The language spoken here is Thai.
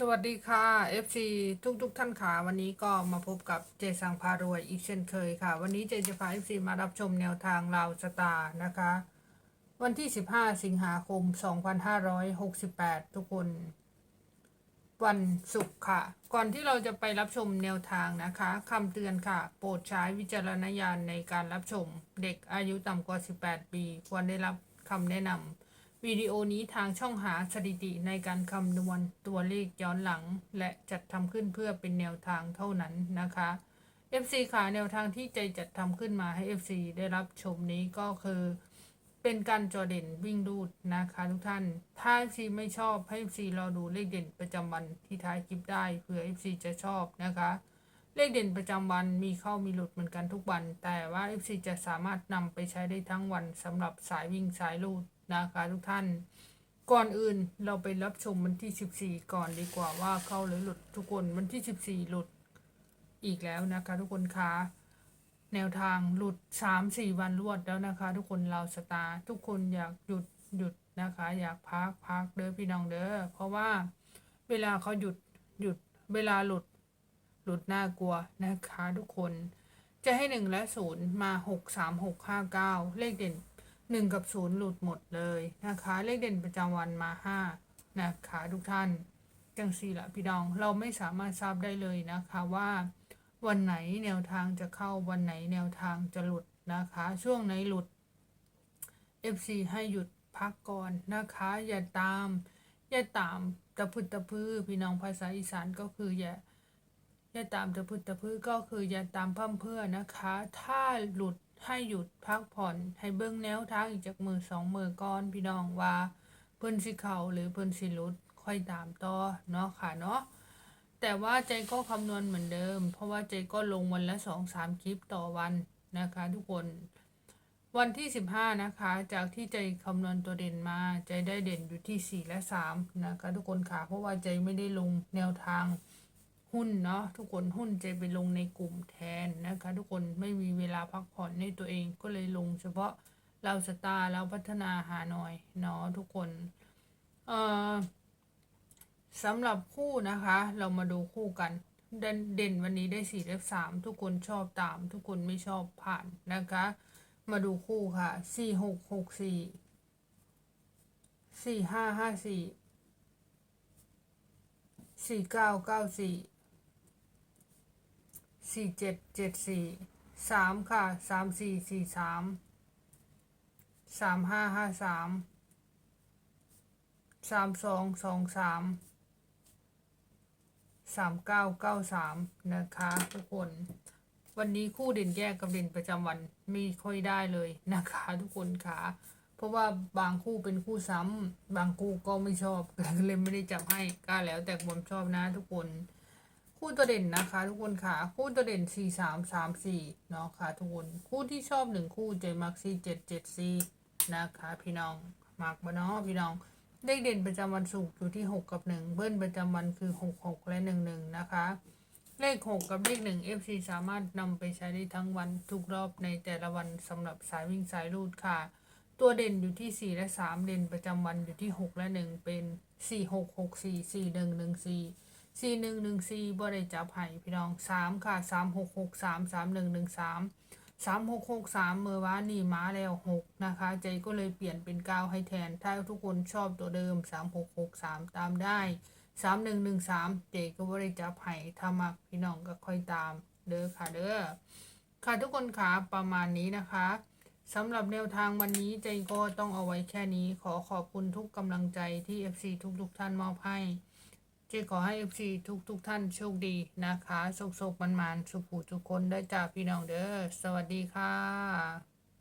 สวัสดีค่ะ FC ทุกทุกๆท่านค่ะ วันนี้ก็มาพบกับเจสังพารวยอีกเช่นเคยค่ะ วันนี้เจจะพา FC มารับชมแนวทางลาวสตาร์นะคะ วันที่ 15 สิงหาคม 2568 ทุกคน วันศุกร์ค่ะ ก่อนที่เราจะไปรับชมแนวทางนะคะคำเตือนค่ะ โปรดใช้วิจารณญาณในการรับชม เด็กอายุต่ำกว่า 18 ปี ควรได้รับคำแนะนำ วิดีโอนี้ทางช่องหาสถิติในการคำนวณตัวเลขย้อนหลัง และจัดทำขึ้นเพื่อเป็นแนวทางเท่านั้นนะคะ FC ค่ะแนวทางที่ใจจัดทำขึ้นมาให้ FC ได้รับชมนี้ก็คือ เป็นการจอเด่นวิ่งรูดนะคะทุกท่าน ถ้า FC ไม่ชอบให้ FC รอดูเลขเด่นประจำวันที่ท้ายคลิปได้เผื่อ FC จะชอบนะคะเลขเด่นประจำวันมีเข้ามีหลุดเหมือนกันทุกวัน แต่ว่า FC จะสามารถนำไปใช้ได้ทั้งวันสำหรับสายวิ่งสายรูด นะคะทุกท่าน ก่อนอื่นเราไปรับชมวันที่ 14 ก่อนดีกว่าว่าเข้าหรือหลุดทุกคนวันที่ 14 หลุดอีกแล้วนะคะ ทุกคนคะแนวทางหลุดสามสี่วันรวดแล้วนะคะ ทุกคนเราสตาร์ทุกคนอยากหยุดหยุดนะคะ อยากพักพักเด้อพี่น้องเด้อเพราะว่าเวลาเขาหยุดหยุดเวลาหลุดหลุดน่ากลัวนะคะ ทุกคนจะให้หนึ่งและศูนย์มาหกสามหกห้าเก้าเลขเด่น หนึ่งกับศูนย์หลุดหมดเลยนะคะ เลขเด่นประจำวันมาห้านะคะทุกท่านจังสี่ละพี่น้องเราไม่สามารถทราบได้เลยนะคะว่าวันไหนแนวทางจะเข้าวันไหนแนวทางจะหลุดนะคะ ช่วงไหนหลุด FC ให้หยุดพักก่อนนะคะ อย่าตาม อย่าตามตะพึดตะพือพี่น้องภาษาอีสานก็คืออย่าอย่าตามตะพึดตะพือก็คืออย่าตามพ่มเพื่อนะคะ ถ้าหลุด ให้หยุดพักผ่อน ให้เบิ้งแนวทางอีกจากมือสองมือก่อนพี่น้องว่าเพิ่นสิเขาหรือเพิ่นสิลุดค่อยตามต่อเนาะค่ะเนาะแต่ว่าใจก็คำนวณเหมือนเดิม เพราะว่าใจก็ลงวันละสองสามคลิปต่อวันนะคะ ทุกคนวันที่สิบห้านะคะ จากที่ใจคำนวณตัวเด่นมา ใจได้เด่นอยู่ที่สี่และสามนะคะ ทุกคนค่ะ เพราะว่าใจไม่ได้ลงแนวทาง หุ้นเนาะทุกคนหุ้นใจไปลงในกลุ่มแทนนะคะ ทุกคนไม่มีเวลาพักผ่อนในตัวเองก็เลยลงเฉพาะเราสตาร์เราพัฒนาหาหน่อยเนาะทุกคนเอ่อสำหรับคู่นะคะ เรามาดูคู่กันเด่นเด่นวันนี้ได้สี่เลขสามทุกคนชอบตาม ทุกคนไม่ชอบผ่านนะคะ มาดูคู่ค่ะสี่หกหกสี่สี่ห้าห้าสี่สี่เก้าเก้าสี่ สี่เจ็ดเจ็ดสี่สามค่ะสามสี่สี่สามสามห้าห้าสามสามสองสองสามสามเก้าเก้าสามนะคะทุกคน วันนี้คู่เด่นแยกกับเด่นประจำวันไม่ค่อยได้เลยนะคะ ทุกคนค่ะเพราะว่าบางคู่เป็นคู่ซ้ำบางคู่ก็ไม่ชอบเลยไม่ได้จับให้ก็แล้วแต่ความชอบนะทุกคน คู่ตัวเด่นนะคะ ทุกคนค่ะคู่ตัวเด่นสี่สามสามสี่เนาะค่ะทุกคนคู่ที่ชอบหนึ่งคู่เจมักซี่เจ็ดเจ็ดสี่นะคะพี่น้องมักมาเนาะพี่น้องเลขเด่นประจำวันศุกร์อยู่ที่6กับ1เบิ้ลประจำวันคือ6 6และ1 1นะคะเลข 6 กับเลข1 FC สามารถนำไปใช้ได้ทั้งวันทุกรอบในแต่ละวันสำหรับสายวิ่งสายรูดค่ะ ตัวเด่นอยู่ที่ 4 และ 3 เด่นประจำวันอยู่ที่ 6 และ 1 เป็น 4 6 6 4 4 1 1 4 4 1 1 4บ่ได้จับให้พี่น้อง3ค่ะ3 6 6 3 3 1 1 3สามหนึ่งหนึ่งสามสามหกหกสามเมื่อวานนี่มาแล้วหกนะคะ ใจก็เลยเปลี่ยนเป็นเก้าให้แทน ถ้าทุกคนชอบตัวเดิมสามหกหกสามตามได้สามหนึ่งหนึ่งสามเจก็บริจับให้ถ้ามักพี่น้องก็ค่อยตามเด้อค่ะเด้อค่ะทุกคนค่ะประมาณนี้นะคะสำหรับแนวทางวันนี้ใจก็ต้องเอาไว้แค่นี้ ขอขอบคุณทุกกำลังใจที่ FC ทุกๆท่านมอบให้ เจขอให้ FC ทุกทุกๆท่านโชคดีนะคะโชคโชคมันมันๆสุขผูทุกคนได้จากพี่น้องเด้อสวัสดีค่ะ